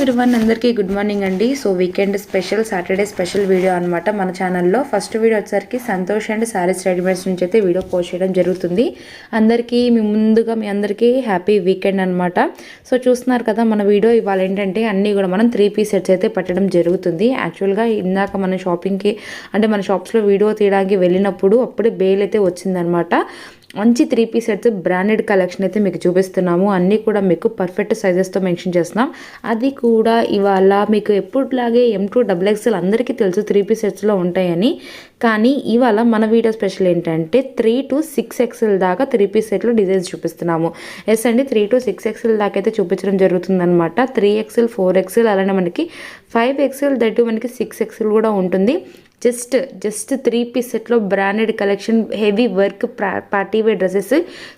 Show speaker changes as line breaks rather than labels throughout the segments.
Everyone అందరికీ good morning అండి. So weekend special Saturday special video అనమాట మన ఛానల్లో ఫస్ట్ వీడియో వచ్చేసరికి సంతోష్ అండ్ సారీస్ రెడీమేడ్స్ నుంచి అయితే వీడియో పోస్ట్ చేయడం జరుగుతుంది. అందరికీ మీ ముందుగా మీ అందరికీ హ్యాపీ వీకెండ్ అనమాట సో చూస్తున్నారు కదా మన వీడియో ఇవాళ ఏంటంటే అన్నీ కూడా మనం త్రీ పీస్ సెట్స్ అయితే పెట్టడం జరుగుతుంది. యాక్చువల్గా ఇందాక మన షాపింగ్కి అంటే మన షాప్స్లో వీడియో తీయడానికి వెళ్ళినప్పుడు అప్పుడే బేల్ అయితే వచ్చిందనమాట మంచి three piece sets branded collection అయితే మీకు చూపిస్తున్నాము. అన్నీ కూడా మీకు పర్ఫెక్ట్ సైజెస్తో మెన్షన్ చేస్తున్నాం. అది కూడా ఇవాళ మీకు ఎప్పుడులాగే ఎం టూ డబుల్ ఎక్స్ఎల్ అందరికీ తెలుసు త్రీ పీస్ సెట్స్లో ఉంటాయని. కానీ ఇవాళ మన వీడియో స్పెషల్ ఏంటంటే త్రీ టు సిక్స్ ఎక్స్ఎల్ దాకా త్రీ పీస్ సెట్లో డిజైన్స్ చూపిస్తున్నాము. ఎస్ అండి త్రీ టు సిక్స్ ఎక్స్ఎల్ దాకా అయితే చూపించడం జరుగుతుందనమాట త్రీ ఎక్స్ఎల్ ఫోర్ ఎక్స్ఎల్ అలానే మనకి ఫైవ్ ఎక్స్ఎల్ దట్టు మనకి సిక్స్ ఎక్స్ఎల్ కూడా ఉంటుంది. జస్ట్ జస్ట్ త్రీ పీస్ సెట్లో branded collection heavy work party wear dresses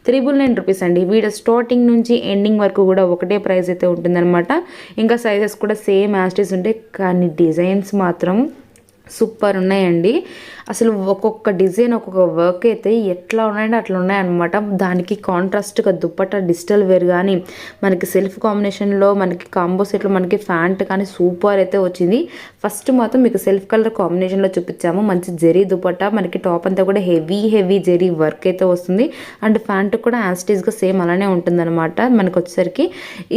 triple nine rupees అండి. వీడ స్టార్టింగ్ నుంచి ఎండింగ్ వరకు కూడా ఒకటే ప్రైస్ అయితే ఉంటుందన్నమాట. ఇంకా సైజెస్ కూడా సేమ్ యాస్టీస్ ఉంటాయి కానీ డిజైన్స్ మాత్రం సూపర్ ఉన్నాయండి. అసలు ఒక్కొక్క డిజైన్ ఒక్కొక్క వర్క్ అయితే ఎట్లా ఉన్నాయంటే అట్లా ఉన్నాయన్నమాట. దానికి కాంట్రాస్ట్గా దుప్పట డిజిటల్ వేర్ కానీ మనకి సెల్ఫ్ కాంబినేషన్లో మనకి కాంబో సెట్లో మనకి ఫ్యాంట్ కానీ సూపర్ అయితే వచ్చింది. ఫస్ట్ మాత్రం మీకు సెల్ఫ్ కలర్ కాంబినేషన్లో చూపించాము. మంచి జెరీ దుప్పట్టా మనకి టాప్ అంతా కూడా హెవీ హెవీ జెరీ వర్క్ అయితే వస్తుంది. అండ్ ఫ్యాంట్ కూడా యాస్టీస్గా సేమ్ అలానే ఉంటుందన్నమాట మనకు వచ్చేసరికి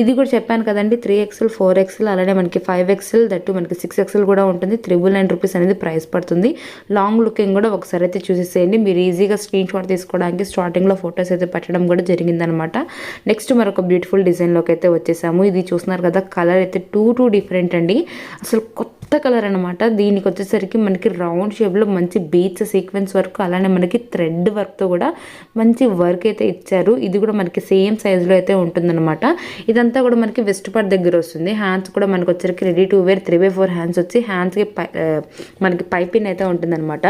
ఇది కూడా చెప్పాను కదండి త్రీ ఎక్స్ఎల్ ఫోర్ ఎక్స్ఎల్ అలానే మనకి ఫైవ్ ఎక్స్ఎల్ దట్టు మనకి సిక్స్ ఎక్స్ఎల్ కూడా ఉంటుంది. త్రిబుల్ నైన్ రూపీస్ అనేది ప్రైస్ పడుతుంది. లాంగ్ లుకింగ్ కూడా ఒకసారి అయితే చూసేసేయండి. మీరు ఈజీగా స్క్రీన్ షాట్ తీసుకోవడానికి స్టార్టింగ్లో ఫొటోస్ అయితే పెట్టడం కూడా జరిగిందనమాట నెక్స్ట్ మరొక బ్యూటిఫుల్ డిజైన్లోకి అయితే వచ్చేసాము. ఇది చూస్తున్నారు కదా కలర్ అయితే టూ టూ డిఫరెంట్ అండి. అసలు కొత్త కలర్ అనమాట దీనికి వచ్చేసరికి మనకి రౌండ్ షేప్లో మంచి బీచ్ సీక్వెన్స్ వర్క్ అలానే మనకి థ్రెడ్ వర్క్తో కూడా మంచి వర్క్ అయితే ఇచ్చారు. ఇది కూడా మనకి సేమ్ సైజులో అయితే ఉంటుందన్నమాట. ఇదంతా కూడా మనకి వెస్ట్ పార్ట్ దగ్గర వస్తుంది. హ్యాండ్స్ కూడా మనకి వచ్చరికి ready to wear three by four hands వచ్చి హ్యాండ్స్కి మనకి పైపింగ్ అయితే ఉంటుందన్నమాట.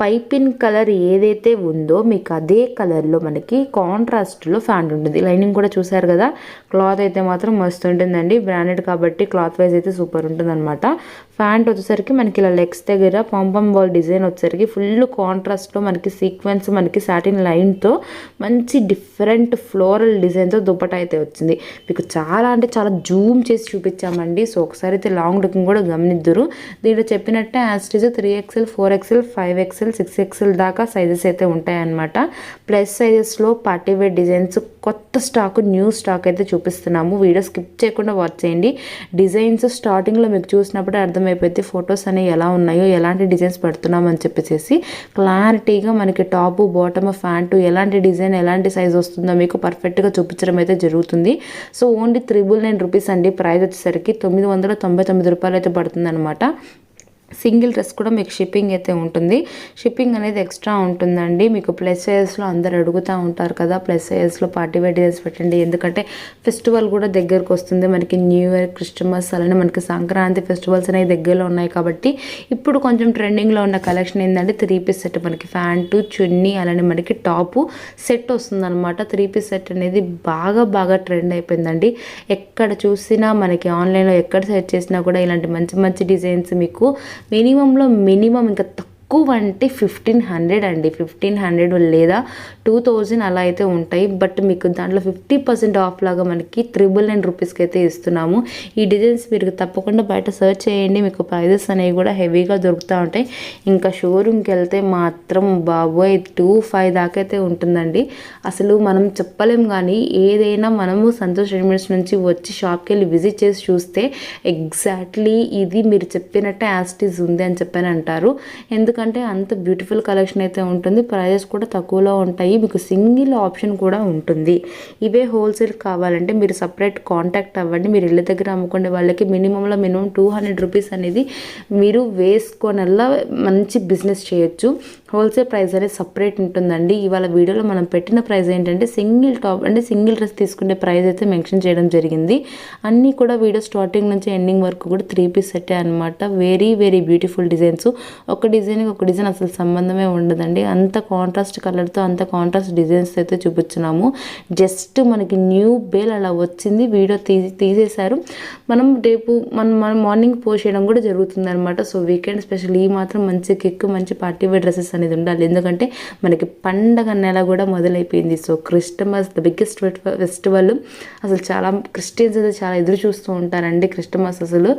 పైపిన్ కలర్ ఏదైతే ఉందో మీకు అదే కలర్లో మనకి కాంట్రాస్ట్లో ఫ్యాంట్ ఉంటుంది. లైనింగ్ కూడా చూసారు కదా? క్లాత్ అయితే మాత్రం మస్తు ఉంటుందండి. బ్రాండెడ్ కాబట్టి క్లాత్ వైజ్ అయితే సూపర్ ఉంటుందన్నమాట. ఫ్యాంట్ వచ్చేసరికి మనకి ఇలా లెగ్స్ దగ్గర పంపం బాల్ డిజైన్ వచ్చేసరికి ఫుల్ కాంట్రాస్ట్లో మనకి సీక్వెన్స్ మనకి సాటిన్ లైన్తో మంచి డిఫరెంట్ ఫ్లోరల్ డిజైన్తో దుప్పట అయితే వచ్చింది. మీకు చాలా అంటే చాలా జూమ్ చేసి చూపించామండి. సో ఒకసారి అయితే లాంగ్ లుకింగ్ కూడా గమనిద్దరు. దీంట్లో చెప్పినట్టే యాస్టీజ్ three XL four XL five XL six XL దాకా సైజెస్ అయితే ఉంటాయన్నమాట. ప్లస్ సైజెస్లో పార్టీ వేర్ డిజైన్స్ కొత్త స్టాక్ న్యూ స్టాక్ అయితే చూపిస్తున్నాము. వీడియో స్కిప్ చేయకుండా వాచ్ చేయండి. డిజైన్స్ స్టార్టింగ్లో మీకు చూసినప్పుడే అర్థమైపోతే ఫొటోస్ అనేవి ఎలా ఉన్నాయో ఎలాంటి డిజైన్స్ పెడుతున్నాం అని చెప్పేసి క్లారిటీగా మనకి టాపు బాటమ్ ఫ్యాంటు ఎలాంటి డిజైన్ ఎలాంటి సైజ్ వస్తుందో మీకు పర్ఫెక్ట్గా చూపించడం అయితే జరుగుతుంది. So only triple nine rupees అండి. ప్రైస్ వచ్చేసరికి తొమ్మిది వందల తొంభై తొమ్మిది రూపాయలు అయితే పడుతుందన్నమాట. సింగిల్ డ్రెస్ కూడా మీకు షిప్పింగ్ అయితే ఉంటుంది. షిప్పింగ్ అనేది ఎక్స్ట్రా ఉంటుందండి. మీకు ప్లస్ సైజెస్లో అందరు అడుగుతూ ఉంటారు కదా ప్లస్ సైజెస్లో పార్టీ వేర్ డిజైన్స్ పెట్టండి. ఎందుకంటే ఫెస్టివల్ కూడా దగ్గరకు వస్తుంది. మనకి న్యూ ఇయర్ క్రిస్టమస్ అలానే మనకి సంక్రాంతి ఫెస్టివల్స్ అనేవి దగ్గరలో ఉన్నాయి కాబట్టి ఇప్పుడు కొంచెం ట్రెండింగ్లో ఉన్న కలెక్షన్ ఏంటంటే త్రీ పీస్ సెట్ మనకి ఫ్యాంటు చున్నీ అలానే మనకి టాపు సెట్ వస్తుందన్నమాట. త్రీ పీస్ సెట్ అనేది బాగా బాగా ట్రెండ్ అయిపోయిందండి. ఎక్కడ చూసినా మనకి ఆన్లైన్లో ఎక్కడ సెర్చ్ చేసినా కూడా ఇలాంటి మంచి మంచి డిజైన్స్ మీకు మినిమంలో మినిమం ఇంకా తక్కువ అంటే ఫిఫ్టీన్ హండ్రెడ్ అండి. ఫిఫ్టీన్ హండ్రెడ్ లేదా టూ థౌజండ్ అలా అయితే ఉంటాయి. బట్ మీకు దాంట్లో ఫిఫ్టీ పర్సెంట్ ఆఫ్ లాగా మనకి త్రిబుల్ నైన్ రూపీస్కి అయితే ఇస్తున్నాము. ఈ డిజైన్స్ మీరు తప్పకుండా బయట సర్చ్ చేయండి. మీకు ప్రైజెస్ అనేవి కూడా హెవీగా దొరుకుతూ ఉంటాయి. ఇంకా షోరూమ్కి వెళ్తే మాత్రం బాబోయ్ టూ ఫైవ్ దాకా అయితే ఉంటుందండి. అసలు మనం చెప్పలేం కానీ ఏదైనా మనము సంతోష్ రెడీమేడ్స్ నుంచి వచ్చి షాప్కి వెళ్ళి విజిట్ చేసి చూస్తే ఎగ్జాక్ట్లీ ఇది మీరు చెప్పినట్టే యాస్టీస్ ఉంది అని చెప్పని అంటారు. ఎందుకంటే అంత బ్యూటిఫుల్ కలెక్షన్ అయితే ఉంటుంది. ప్రైజెస్ కూడా తక్కువలో ఉంటాయి. మీకు సింగిల్ ఆప్షన్ కూడా ఉంటుంది. ఇవే హోల్సేల్ కావాలంటే మీరు సపరేట్ కాంటాక్ట్ అవ్వండి. మీరు ఇళ్ళ దగ్గర అమ్ముకునే వాళ్ళకి మినిమంలో మినిమం టూ హండ్రెడ్ రూపీస్ అనేది మీరు వేసుకొనల్లా మంచి బిజినెస్ చేయొచ్చు. హోల్సేల్ ప్రైస్ అనేది సపరేట్ ఉంటుందండి. ఇవాళ వీడియోలో మనం పెట్టిన ప్రైస్ ఏంటంటే సింగిల్ టాప్ అంటే సింగిల్ డ్రెస్ తీసుకునే ప్రైస్ అయితే మెన్షన్ చేయడం జరిగింది. అన్నీ కూడా వీడియో స్టార్టింగ్ నుంచి ఎండింగ్ వరకు కూడా త్రీ పీస్ సెట్టే అనమాట వెరీ వెరీ బ్యూటిఫుల్ డిజైన్స్. ఒక డిజైన్ ఒక డిజైన్ అసలు సంబంధమే ఉండదండి. అంత కాంట్రాస్ట్ కలర్తో అంత కాంట్రాస్ట్ డిజైన్స్ అయితే చూపించున్నాము. జస్ట్ మనకి న్యూ బేల్ అలా వచ్చింది. వీడియో తీసి తీసేశారు. మనం రేపు మనం మనం మార్నింగ్ పోస్ట్ చేయడం కూడా జరుగుతుంది అనమాట సో వీకెండ్ స్పెషల్ ఈ మాత్రం మంచి కిక్ మంచి పార్టీ వేర్ డ్రెస్సెస్ అనేది ఉండాలి. ఎందుకంటే మనకి పండగ నెల కూడా మొదలైపోయింది. So Christmas the biggest festival అసలు చాలా క్రిస్టియన్స్ అయితే చాలా ఎదురు చూస్తూ ఉంటారండి క్రిస్టమస్ అసలు.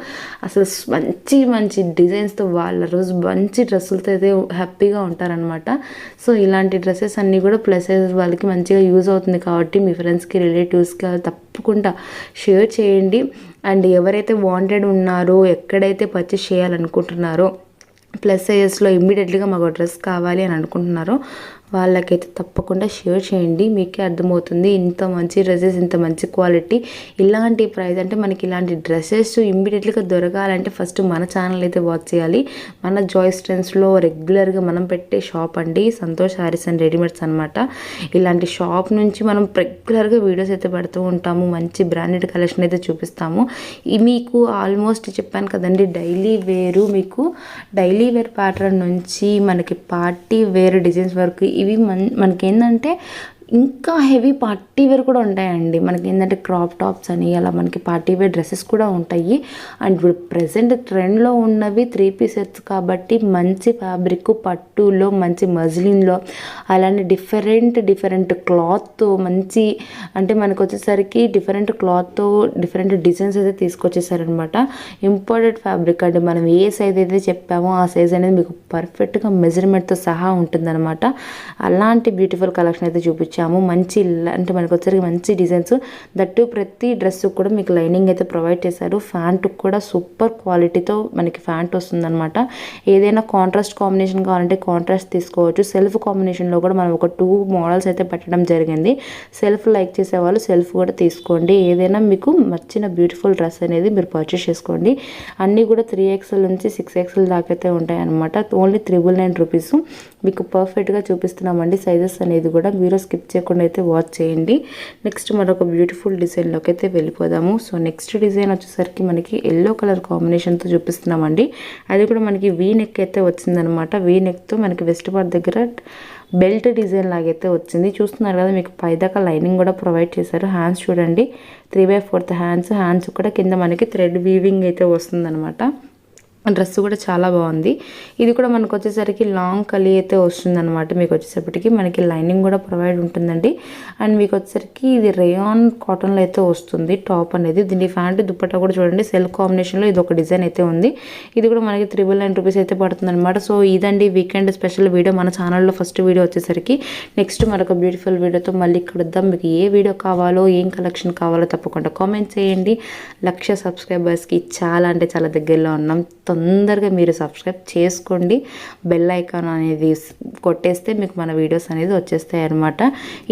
అసలు మంచి మంచి డిజైన్స్తో వాళ్ళ రోజు మంచి డ్రెస్సులు డ్రెస్సులతో అయితే హ్యాపీగా ఉంటారనమాట సో ఇలాంటి డ్రెస్సెస్ అన్నీ కూడా ప్లస్ సైజ్ వాళ్ళకి మంచిగా యూజ్ అవుతుంది కాబట్టి మీ ఫ్రెండ్స్కి రిలేటివ్స్కి తప్పకుండా షేర్ చేయండి. అండ్ ఎవరైతే వాంటెడ్ ఉన్నారో ఎక్కడైతే పర్చేస్ చేయాలనుకుంటున్నారో ప్లస్ సైజెస్లో ఇమ్మీడియట్లీగా మాకు డ్రెస్ కావాలి అని అనుకుంటున్నారో వాళ్ళకైతే తప్పకుండా షేర్ చేయండి. మీకే అర్థమవుతుంది ఇంత మంచి డ్రెస్సెస్ ఇంత మంచి క్వాలిటీ. ఇలాంటి ప్రైస్ అంటే మనకి ఇలాంటి డ్రెస్సెస్ ఇమ్మీడియట్గా దొరకాలంటే ఫస్ట్ మన ఛానల్ అయితే వాచ్ చేయాలి. మన జాయ్ స్ట్రెండ్స్లో రెగ్యులర్గా మనం పెట్టే షాప్ అండి సంతోష్ హారిస్ అండ్ రెడీమేడ్స్ అనమాట ఇలాంటి షాప్ నుంచి మనం రెగ్యులర్గా వీడియోస్ అయితే పెడుతూ ఉంటాము. మంచి బ్రాండెడ్ కలెక్షన్ అయితే చూపిస్తాము. మీకు ఆల్మోస్ట్ చెప్పాను కదండి డైలీ వేరు మీకు డైలీ వేర్ ప్యాటర్న్ నుంచి మనకి పార్టీ వేర్ డిజైన్స్ వరకు ఇవి మన మనకేంటంటే ఇంకా హెవీ పార్టీ వేర్ కూడా ఉంటాయండి. మనకి ఏంటంటే క్రాప్ టాప్స్ అని అలా మనకి పార్టీ వేర్ డ్రెస్సెస్ కూడా ఉంటాయి. అండ్ ఇప్పుడు ప్రజెంట్ ట్రెండ్లో ఉన్నవి త్రీ పీస్ సెట్స్ కాబట్టి మంచి ఫ్యాబ్రిక్ పట్టులో మంచి మజ్లిన్లో అలానే డిఫరెంట్ డిఫరెంట్ క్లాత్ మంచి అంటే మనకు వచ్చేసరికి డిఫరెంట్ క్లాత్తో డిఫరెంట్ డిజైన్స్ అయితే తీసుకొచ్చేసారనమాట. ఇంపార్టెంట్ ఫ్యాబ్రిక్ అంటే మనం ఏ సైజ్ అయితే చెప్పామో ఆ సైజ్ అనేది మీకు పర్ఫెక్ట్గా మెజర్మెంట్తో సహా ఉంటుందన్నమాట అలాంటి బ్యూటిఫుల్ కలెక్షన్ అయితే చూపించాను. ఇచ్చాము. మంచి అంటే మనకు వచ్చరికి మంచి డిజైన్స్. దట్టు ప్రతి డ్రెస్ కూడా మీకు లైనింగ్ అయితే ప్రొవైడ్ చేశారు. ఫ్యాంట్ కూడా సూపర్ క్వాలిటీతో మనకి ఫ్యాంట్ వస్తుందన్నమాట. ఏదైనా కాంట్రాస్ట్ కాంబినేషన్ కావాలంటే కాంట్రాస్ట్ తీసుకోవచ్చు. సెల్ఫ్ కాంబినేషన్లో కూడా మనం ఒక టూ మోడల్స్ అయితే పెట్టడం జరిగింది. సెల్ఫ్ లైక్ చేసేవాళ్ళు సెల్ఫ్ కూడా తీసుకోండి. ఏదైనా మీకు నచ్చిన బ్యూటిఫుల్ డ్రెస్ అనేది మీరు పర్చేస్ చేసుకోండి. అన్నీ కూడా త్రీ ఎక్స్ఎల్ నుంచి సిక్స్ ఎక్స్ఎల్ దాకా అయితే ఉంటాయి అనమాట ఓన్లీ త్రిబుల్ నైన్ రూపీస్. మీకు పర్ఫెక్ట్గా చూపిస్తున్నామండి. సైజెస్ అనేది కూడా మీరు స్కిప్ చేయకుండా అయితే వాచ్ చేయండి. నెక్స్ట్ మరొక బ్యూటిఫుల్ డిజైన్లోకి అయితే వెళ్ళిపోదాము. సో నెక్స్ట్ డిజైన్ వచ్చేసరికి మనకి ఎల్లో కలర్ కాంబినేషన్తో చూపిస్తున్నామండి. అది కూడా మనకి వీ నెక్ అయితే వచ్చిందనమాట వీ నెక్తో మనకి వెస్ట్ పార్ట్ దగ్గర బెల్ట్ డిజైన్ లాగైతే వచ్చింది. చూస్తున్నారు కదా మీకు పైదాకా లైనింగ్ కూడా ప్రొవైడ్ చేశారు. హ్యాండ్స్ చూడండి. Three by fourth hands hands కూడా కింద మనకి థ్రెడ్ వీవింగ్ అయితే వస్తుందన్నమాట. డ్రెస్ కూడా చాలా బాగుంది. ఇది కూడా మనకు వచ్చేసరికి లాంగ్ కలి అయితే వస్తుందన్నమాట మీకు వచ్చేసరికి మనకి లైనింగ్ కూడా ప్రొవైడ్ ఉంటుందండి. అండ్ మీకు వచ్చేసరికి ఇది రేయాన్ కాటన్లో అయితే వస్తుంది. టాప్ అనేది దీని ఫ్యాంట్ దుప్పట్టా కూడా చూడండి. సెల్ఫ్ కాంబినేషన్లో ఇది ఒక డిజైన్ అయితే ఉంది. ఇది కూడా మనకి త్రిబుల్ నైన్ రూపీస్ అయితే పడుతుందన్నమాట. సో ఇదండి వీకెండ్ స్పెషల్ వీడియో. మన ఛానల్లో ఫస్ట్ వీడియో వచ్చేసరికి నెక్స్ట్ మరొక బ్యూటిఫుల్ వీడియోతో మళ్ళీ కలుద్దాం. మీకు ఏ వీడియో కావాలో ఏం కలెక్షన్ కావాలో తప్పకుండా కామెంట్ చేయండి. లక్ష సబ్స్క్రైబర్స్కి చాలా అంటే చాలా దగ్గరలో ఉన్నాం. తొందరగా మీరు సబ్స్క్రైబ్ చేసుకోండి. బెల్ ఐకాన్ అనేది కొట్టేస్తే మీకు మన వీడియోస్ అనేది వచ్చేస్తాయి అనమాట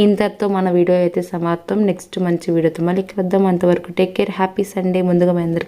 ఇంతటితో మన వీడియో అయితే సమాప్తం. నెక్స్ట్ మంచి వీడియోతో మళ్ళీ కలుద్దాం. అంతవరకు టేక్ కేర్. Happy Sunday. ముందుగా మీ అందరికీ